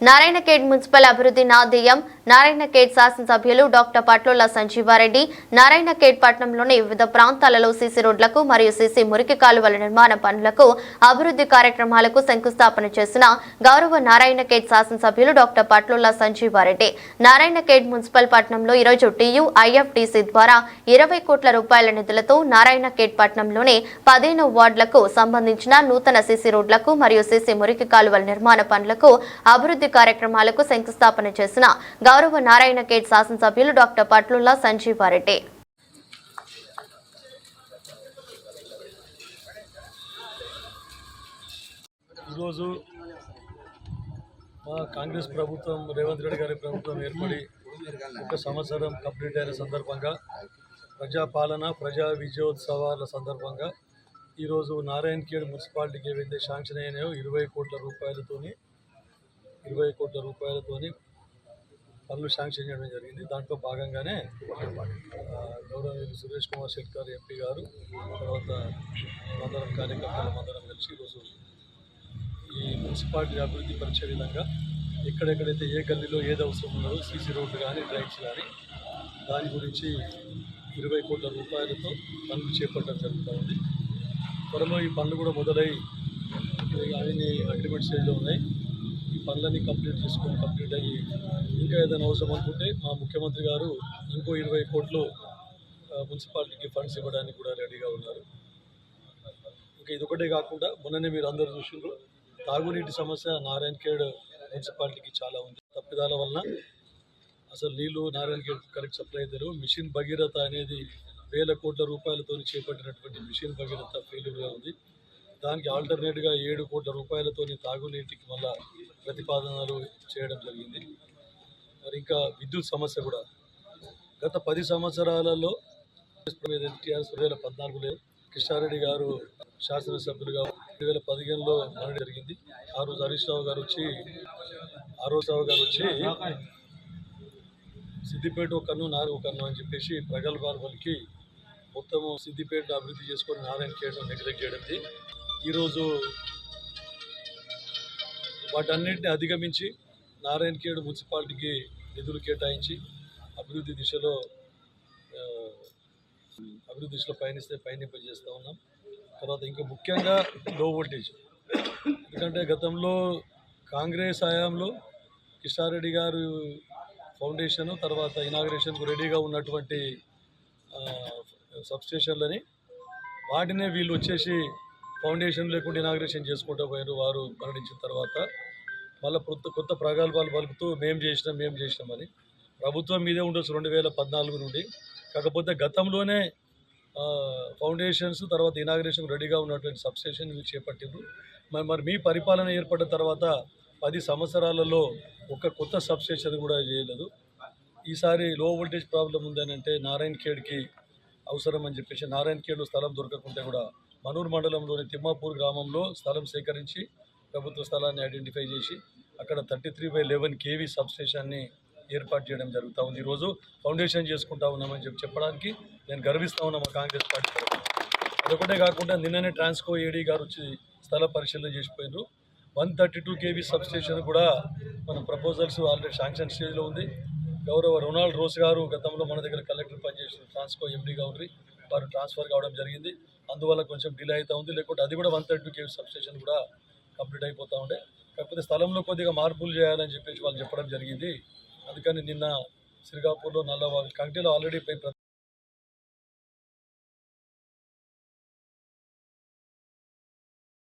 Narayankhed municipal అభివృద్ధి నాధ్యేయం నారాయణఖేడ్ శాసనసభ్యులు doctor Patlola Sanjeeva Reddy Narayankhed పట్టణంలోని వివిధ ప్రాంతాలలో సీసీ రోడ్లకు మరియు సీసీ మురికి కాలువల నిర్మాణ పనులకు అభివృద్ధి కార్యక్రమాలకు శంకుస్థాపన చేసిన గౌరవ నారాయణఖేడ్ శాసనసభ్యులు డాక్టర్ పట్లోల సంజీవారెడ్డి. నారాయణఖేడ్ మున్సిపల్ పట్టణంలో ఈరోజు టీయూ ఐఎఫ్టీసీ ద్వారా ఇరవై కోట్ల రూపాయల నిధులతో నారాయణఖేడ్ పట్టణంలోని పదిహేను వార్డులకు సంబంధించిన నూతన సీసీ రోడ్లకు మరియు సీసీ మురికి కాలువల నిర్మాణ పనులకు అభివృద్ధి కార్యక్రమాలకు శంకుస్థాపన చేసిన గౌరవ నారాయణ కేట్ శాసనసభ్యులు డాక్టర్ పట్లుల్లా సంజీవారెడ్డి ఈరోజు మా కాంగ్రెస్ ప్రభుత్వం రేవంత్ రెడ్డి గారి ప్రభుత్వం ఏర్పడి ఒక సంవత్సరం కంప్లీట్ అయిన సందర్భంగా ప్రజాపాలన ప్రజా విజయోత్సవాల సందర్భంగా ఈరోజు నారాయణ ఖేడ్ మున్సిపాలిటీకి ఏవైతే శాంక్షన్ అయినాయో ఇరవై కోట్ల రూపాయలతోని ఇరవై కోట్ల రూపాయలతోని పనులు శాంక్షన్ చేయడం జరిగింది. దాంట్లో భాగంగానే గౌరవనీయులు సురేష్ కుమార్ శెట్కర్ ఎంపీ గారు తర్వాత మందరం కార్యకర్తలు మందరం కలిసి ఈరోజు ఈ మున్సిపాలిటీ అభివృద్ధి పరిచే విధంగా ఎక్కడెక్కడైతే ఏ గల్లీలో ఏది అవసరం ఉన్నదో సీసీ రోడ్లు కానీ డ్రైన్స్ కానీ దాని గురించి ఇరవై కోట్ల రూపాయలతో పనులు చేపట్టడం జరుగుతూ ఉంది. త్వరలో ఈ పనులు కూడా మొదలై అవన్నీ అగ్రిమెంట్ స్టేజ్లో ఉన్నాయి పనులన్నీ కంప్లీట్ చేసుకొని కంప్లీట్ అయ్యి ఇంకా ఏదైనా అవసరం అనుకుంటే మా ముఖ్యమంత్రి గారు ఇంకో ఇరవై కోట్లు మున్సిపాలిటీకి ఫండ్స్ ఇవ్వడానికి కూడా రెడీగా ఉన్నారు. ఇంకా ఇదొకటే కాకుండా మొన్ననే మీరు అందరూ చూసిండ్రు తాగునీటి సమస్య నారాయణఖేడ్ మున్సిపాలిటీకి చాలా ఉంది. తప్పిదాల వలన అసలు నీళ్ళు నారాయణఖేడ్ కరెక్ట్ సప్లై అవుతారు మిషన్ భగీరథ అనేది వేల కోట్ల రూపాయలతో చేపట్టినటువంటి మిషన్ భగీరథ ఫెయిల్యూర్గా ఉంది. దానికి ఆల్టర్నేట్గా ఏడు కోట్ల రూపాయలతోని తాగునీటికి మళ్ళా ప్రతిపాదనలు చేయడం జరిగింది. మరి ఇంకా విద్యుత్ సమస్య కూడా. గత పది సంవత్సరాలలో టీఆర్ఎస్ రెండు వేల పద్నాలుగులో కిషారెడ్డి గారు శాసనసభ్యులుగా రెండు వేల పదిహేనులో మరణం జరిగింది. ఆ రోజు హరీష్ రావు గారు వచ్చి ఆ రోజు రావు గారు వచ్చి సిద్దిపేట ఒకను కన్ను నారు ఒక కన్ను అని చెప్పేసి ప్రగల్భాలు పలికి మొత్తము సిద్దిపేట అభివృద్ధి చేసుకొని నారాయణ చేయడం నెగ్లెక్ట్ చేయడంది ఈరోజు వాటన్నింటిని అధిగమించి నారాయణఖేడ్ మున్సిపాలిటీకి నిధులు కేటాయించి అభివృద్ధి దిశలో అభివృద్ధి దిశలో పయనిస్తే పయనింపజేస్తూ ఉన్నాం. తర్వాత ఇంకా ముఖ్యంగా లో వోల్టేజ్ ఎందుకంటే గతంలో కాంగ్రెస్ హయాంలో కిషారెడ్డి గారు ఫౌండేషన్ తర్వాత ఇనాగ్రేషన్కు రెడీగా ఉన్నటువంటి సబ్స్టేషన్లని వాటినే వీళ్ళు వచ్చేసి ఫౌండేషన్ లేకుండా ఇనాగ్రేషన్ చేసుకుంటూ పోయారు. వారు మరణించిన తర్వాత మళ్ళీ కొత్త కొత్త ప్రగల్భాలు పలుకుతూ మేము చేసినాం మేము చేసినామని ప్రభుత్వం మీదే ఉండొచ్చు రెండు వేల పద్నాలుగు నుండి. కాకపోతే గతంలోనే ఫౌండేషన్స్ తర్వాత ఇనాగ్రేషన్ రెడీగా ఉన్నటువంటి సబ్స్టేషన్ మీరు చేపట్టిండ్రు. మరి మరి మీ పరిపాలన ఏర్పడిన తర్వాత పది సంవత్సరాలలో ఒక కొత్త సబ్స్టేషన్ కూడా చేయలేదు. ఈసారి లో వోల్టేజ్ ప్రాబ్లం ఉందని అంటే నారాయణ ఖేడ్కి అవసరం అని చెప్పేసి నారాయణ ఖేడ్లో స్థలం దొరకకుంటే కూడా మనూరు మండలంలోని తిమ్మాపూర్ గ్రామంలో స్థలం సేకరించి ప్రభుత్వ స్థలాన్ని ఐడెంటిఫై చేసి అక్కడ thirty three by eleven KV సబ్స్టేషన్ని ఏర్పాటు చేయడం జరుగుతూ ఉంది. ఈరోజు ఫౌండేషన్ చేసుకుంటా ఉన్నామని చెప్పి చెప్పడానికి నేను గర్విస్తూ ఉన్నా మా కాంగ్రెస్ పార్టీ అదొకటే కాకుండా నిన్ననే ట్రాన్స్కో ఏడీ గారు వచ్చి స్థల పరిశీలన చేసిపోయారు one thirty two KV substation కూడా మన ప్రపోజల్స్ ఆల్రెడీ శాంక్షన్ స్టేజ్లో ఉంది. గౌరవ రొనాల్డ్ రోస్ గారు గతంలో మన దగ్గర కలెక్టర్ పనిచేసిన ట్రాన్స్కో ఎండీగా ఉండి వారు ట్రాన్స్ఫర్ కావడం జరిగింది. అందువల్ల కొంచెం డిలే అవుతూ ఉంది లేకుంటే అది కూడా one thirty two KV substation కూడా కంప్లీట్ అయిపోతూ ఉండే. కాకపోతే స్థలంలో కొద్దిగా మార్పులు చేయాలని చెప్పేసి వాళ్ళు చెప్పడం జరిగింది. అందుకని నిన్న శ్రీకాపూర్లో నల్లవాళ్ళు కంటిలో ఆల్రెడీ పై